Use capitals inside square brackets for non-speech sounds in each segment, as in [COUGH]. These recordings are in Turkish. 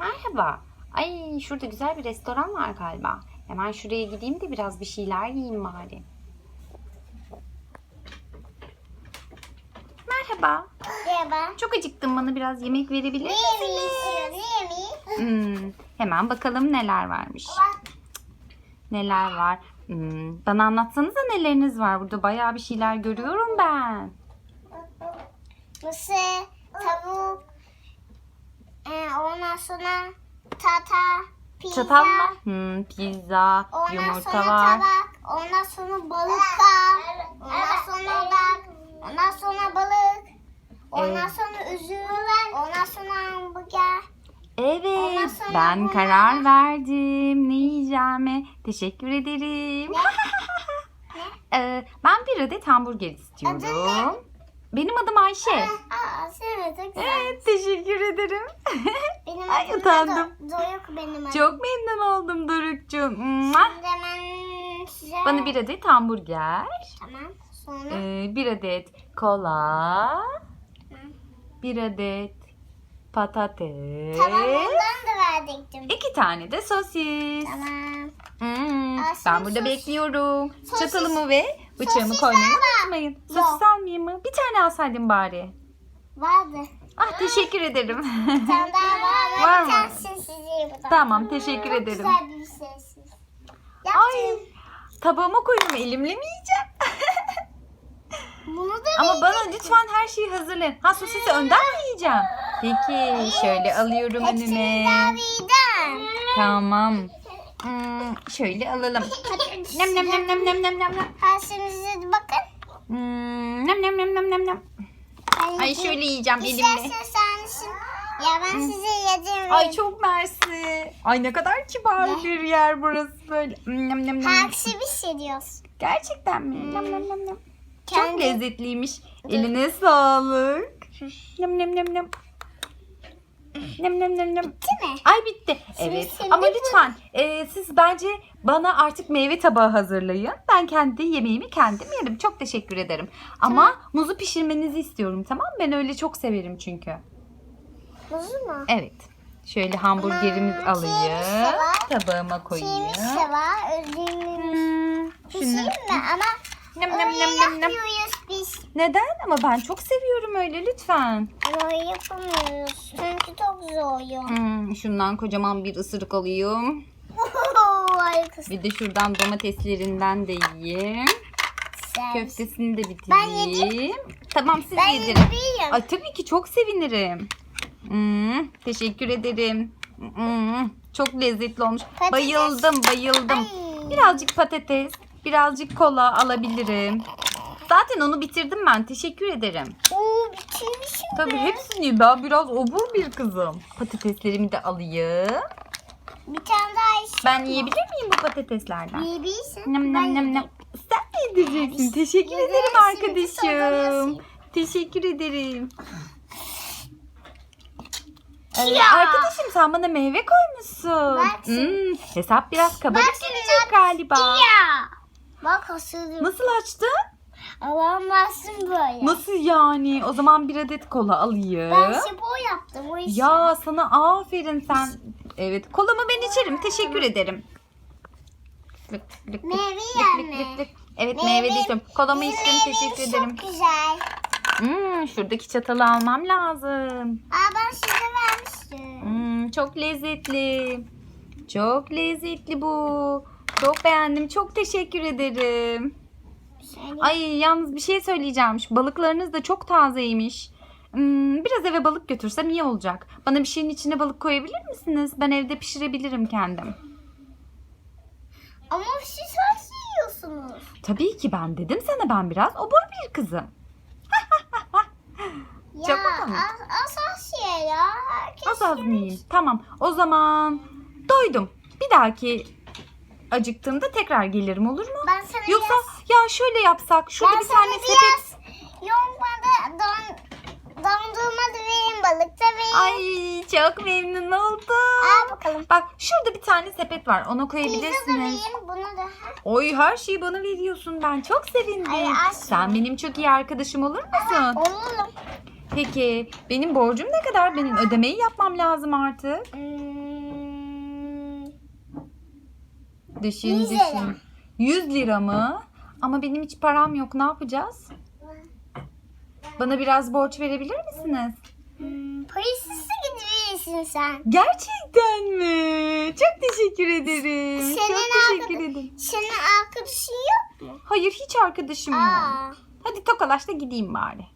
Merhaba. Ay şurada güzel bir restoran var galiba. Hemen şuraya gideyim de biraz bir şeyler yiyeyim bari. Merhaba. Merhaba. Çok acıktım. Bana biraz yemek verebilir Ne yemeği? Ne yemeği? Hmm, hemen bakalım neler varmış. Neler var? Hmm, bana anlatsanıza neleriniz var. Burada bayağı bir şeyler görüyorum ben. Mısır, tavuk, e, ondan sonra tata, pizza, Çatal mı? Hmm, pizza, ondan yumurta sonra var. tabak, ondan sonra balıkka, ondan sonra odak, ondan sonra balık, ondan Evet. sonra üzüm, ondan sonra hamburger. Ondan Evet, sonra ben bunlar- karar verdim. Ne yiyeceğime teşekkür ederim. [LAUGHS] Ee, ben bir adet hamburger istiyorum. Benim adım Ayşe. Aa, evet, çok güzel. Evet, teşekkür ederim. [LAUGHS] Benim Ay, utandım. Do- Doruk benim adım. Çok memnun oldum Doruk'cum. Şimdi hemen size... Bana bir adet hamburger, Tamam. Sonra... ee, bir adet kola, Tamam. bir adet patates, Tamam ondan da verdiktim. iki tane de sosis. Tamam. Hmm, ben burada bekliyorum. sosis- Çatalımı ve bıçağımı sosis koymayı unutmayın. Yok. Sosis almayayım mı? Bir tane alsaydım bari. Vardı. Ah teşekkür ederim. Bir tane daha var. [LAUGHS] Mı? tane sessizliği bu da. tamam teşekkür Çok ederim. güzel bir sessiz. Ay Yaptım. tabağıma koyayım elimle mi yiyeceğim? [LAUGHS] Bunu da Ama bana lütfen her şeyi hazırlayın. Ha sosisi önden mi yiyeceğim? Peki şöyle alıyorum Hepsini önüme. daha birden. Tamam. Hmm, şöyle alalım. Nem nem nem nem nem nem nem nem. Hepsinize bakın. Hmm, nem nem nem nem nem nem. Ay şöyle yiyeceğim elimle. İstersen sen misin? Ya ben size yedim. Ay çok mersi. Ay ne kadar kibar bir yer burası böyle. Hmm, Nem nem nem. Haksi bir şey diyoruz. Gerçekten mi? Nem nem nem nem. Çok Kendi- lezzetliymiş. Eline sağlık. Nem nem nem nem. Nem nem nem nem. Bitti mi? Ay bitti. Evet. şimdi Ama bu- lütfen e, siz bence bana artık meyve tabağı hazırlayın. Ben kendi yemeğimi kendim yerim. Çok teşekkür ederim. Ama muzu pişirmenizi istiyorum tamam mı? Ben öyle çok severim çünkü. Muzu mu? Evet. Şöyle hamburgerimiz Aman, alayım. şeyimiz de var. Tabağıma koyayım. Şeyimiz de var. Özlemimiz. Hmm, Pişireyim şunu. mi? Ama Nem nem nem nem nem. Biz. Neden? Ama ben çok seviyorum öyle lütfen. Ama yapamıyoruz. Çünkü çok zor. Hmm, şundan kocaman bir ısırık alayım. [LAUGHS] Harikasın. Bir de şuradan domateslerinden de yiyeyim. Sen- Köftesini de Ben bitireyim. Tamam siz Ben yedirin. yedireyim. Ay tabii ki çok sevinirim. Hmm, teşekkür ederim. Hmm, çok lezzetli olmuş. Patates. Bayıldım bayıldım. Ay. Birazcık patates, birazcık kola alabilirim. Zaten onu bitirdim ben. Teşekkür ederim. Oo bitirmişim Tabii be. hepsini. Ben biraz obur bir kızım. Patateslerimi de alayım. Bir tane daha iş. Ben yiyebilir miyim bu patateslerden? Yiyebilirsin. Nem Ben nem nem nem. Sen mi yedireceksin? Teşekkür Yedersin, ederim arkadaşım. Teşekkür ederim. Ya. arkadaşım sen bana meyve koymuşsun. Şimdi. Hmm, hesap biraz kabarık gelecek galiba. Ya. Bak hasırım. Nasıl açtın? Alamazsın böyle. Nasıl yani? O zaman bir adet kola alayım. Ben spor yaptım o işi. Ya sana aferin sen. Evet kolamı ben içerim. Teşekkür ederim. Lık, lık, lık, Meyve lık, yer lık, mi? lık. Evet Meyve- de içtim. Kolamı içtim. Teşekkür ederim. Çok güzel. Hmm, şuradaki çatalı almam lazım. Aa ben size vermiştim. Hmm, çok lezzetli. Çok lezzetli bu. Çok beğendim. Çok teşekkür ederim. Şöyle. Ay yalnız bir şey söyleyeceğim. Şu balıklarınız da çok tazeymiş. Hmm, biraz eve balık götürsem iyi olacak. Bana bir şeyin içine balık koyabilir misiniz? Ben evde pişirebilirim kendim. Ama siz her şeyi yiyorsunuz. Tabii ki ben dedim sana ben biraz obur bir kızım. [LAUGHS] Ya az, az az ye ya. Herkes Az az yemiş. mıyım? Tamam. O zaman doydum. Bir dahaki acıktığımda tekrar gelirim olur mu? Ben sana Yoksa ya şöyle yapsak. Şurada ben bir tane sepet. yoğurtmada don, dondurma da vereyim balık da vereyim. Ay çok memnun oldum. Al bakalım. Bak şurada bir tane sepet var. Ona Pizza da koyabilirsiniz. vereyim. Bunu da. Oy her şeyi bana veriyorsun. Ben çok sevindim. Ay, aşkım. Sen benim çok iyi arkadaşım olur musun? Oğlum. Peki benim borcum ne kadar? Benim ödemeyi yapmam lazım artık. Hmm, Düşün 100 lira. düşün. 100 lira mı? Ama benim hiç param yok. Ne yapacağız? Bana biraz borç verebilir misiniz? hmm, Parasız gidiyorsun sen. Gerçekten mi? Çok teşekkür ederim. Senin Çok teşekkür arkada- ederim. Senin arkadaşın yok mu? Hayır hiç arkadaşım yok. Aa. Hadi tokalaş da gideyim bari.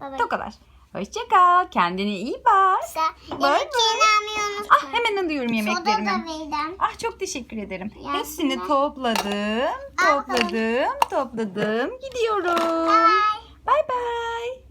Baba. Tokalaş. Hoşça kal. Kendine iyi bak. Sen Bay yemek yemeyi unutma. Ah hemen alıyorum Soda da yemeklerimi. verdim. Ah çok teşekkür ederim. Ya, Hepsini ya. topladım. Topladım. Topladım. Gidiyorum. Bye. Bay bay.